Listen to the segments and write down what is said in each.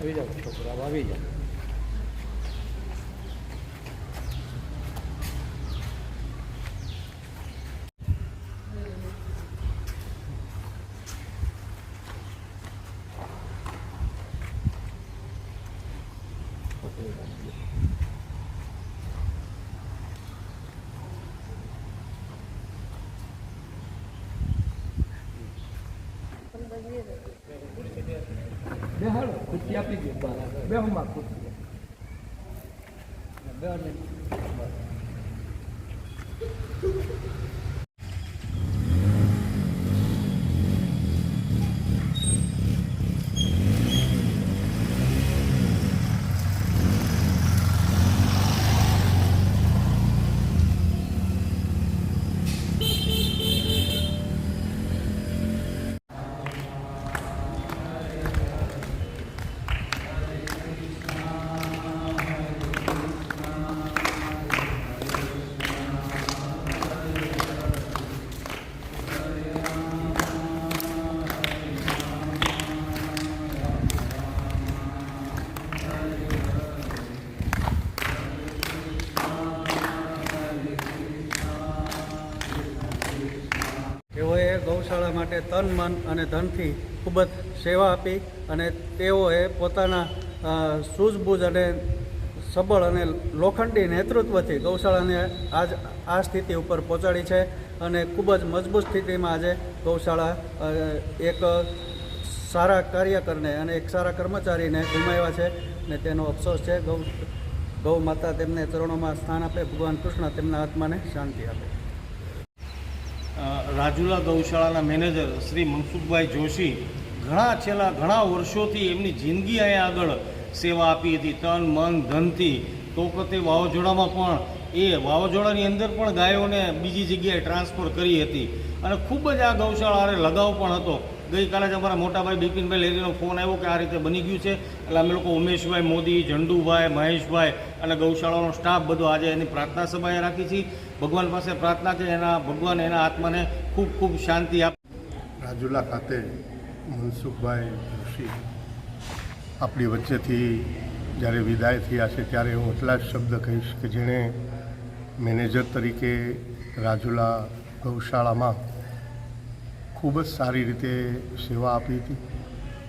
આવી જાઓ છોકરા આવી જાઓ બે હાલો ખુરશી આપી દે બે હું માં ખુરશી. બે ગૌશાળા માટે તન, મન અને ધનથી ખૂબ જ સેવા આપી અને તેઓએ પોતાના સૂઝબૂઝ અને સબળ અને લોખંડી નેતૃત્વથી ગૌશાળાને આજ, આ સ્થિતિ ઉપર પહોંચાડી છે અને ખૂબ જ મજબૂત સ્થિતિમાં આજે ગૌશાળા એક સારા કાર્યકરને અને એક સારા કર્મચારીને ગુમાવ્યા છે ને તેનો અફસોસ છે. ગૌ ગૌ માતા તેમને ચરણોમાં સ્થાન આપે, ભગવાન કૃષ્ણ તેમના આત્માને શાંતિ આપે. રાજુલા ગૌશાળાના મેનેજર શ્રી મનસુખભાઈ જોશી ઘણા છેલ્લા ઘણા વર્ષોથી એમની જિંદગી અહીંયા આગળ સેવા આપી હતી. તન, મન, ધનથી તો વખતે વાવાઝોડામાં પણ એ વાવાઝોડાની અંદર પણ ગાયોને બીજી જગ્યાએ ટ્રાન્સફર કરી હતી. અને ખૂબ જ આ ગૌશાળા લગાવ પણ હતો. ગઈકાલે જ અમારા મોટાભાઈ બિપિનભાઈ લેરીનો ફોન આવ્યો કે આ રીતે બની ગયું છે. એટલે અમે લોકો ઉમેશભાઈ, મોદી, ઝંડુભાઈ, મહેશભાઈ અને ગૌશાળાનો સ્ટાફ બધો આજે એની પ્રાર્થના સભાએ રાખી છે. ભગવાન પાસે પ્રાર્થના કે એના, ભગવાન એના આત્માને ખૂબ ખૂબ શાંતિ આપે રાજુલા ખાતે મનસુખભાઈ જોશી આપણી વચ્ચેથી જ્યારે વિદાય થયા છે, ત્યારે હું એટલા જ શબ્દ કહીશ કે જેણે મેનેજર તરીકે રાજુલા ગૌશાળામાં ખૂબ જ સારી રીતે સેવા આપી હતી.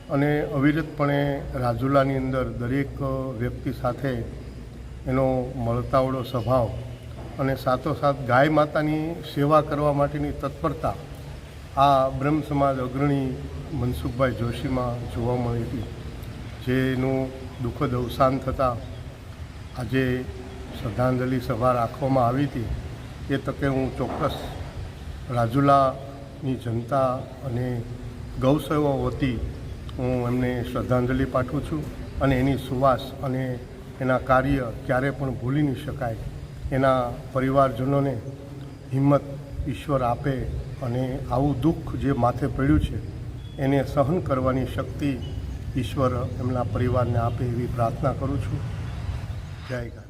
અને અવિરતપણે રાજુલાની અંદર દરેક વ્યક્તિ સાથે એનો મળતાવડો સ્વભાવ અને સાથોસાથ ગાય માતાની સેવા કરવા માટેની તત્પરતા આ બ્રહ્મ સમાજ અગ્રણી મનસુખભાઈ જોશીમાં જોવા મળી હતી. જેનું દુઃખદ અવસાન થતાં આજે શ્રદ્ધાંજલિ સભા રાખવામાં આવી હતી. એ તકે હું ચોક્કસ રાજુલાની જનતા અને ગૌસેવા વતી હું એમને શ્રદ્ધાંજલિ પાઠવું છું અને એની સુવાસ અને એના કાર્ય ક્યારે પણ ભૂલી નહીં શકાય. એના પરિવારજનોને હિંમત ઈશ્વર આપે અને આવું દુઃખ જે માથે પડ્યું છે, એને સહન કરવાની શક્તિ ઈશ્વર એમના પરિવારને આપે એવી પ્રાર્થના કરું છું. જય ગા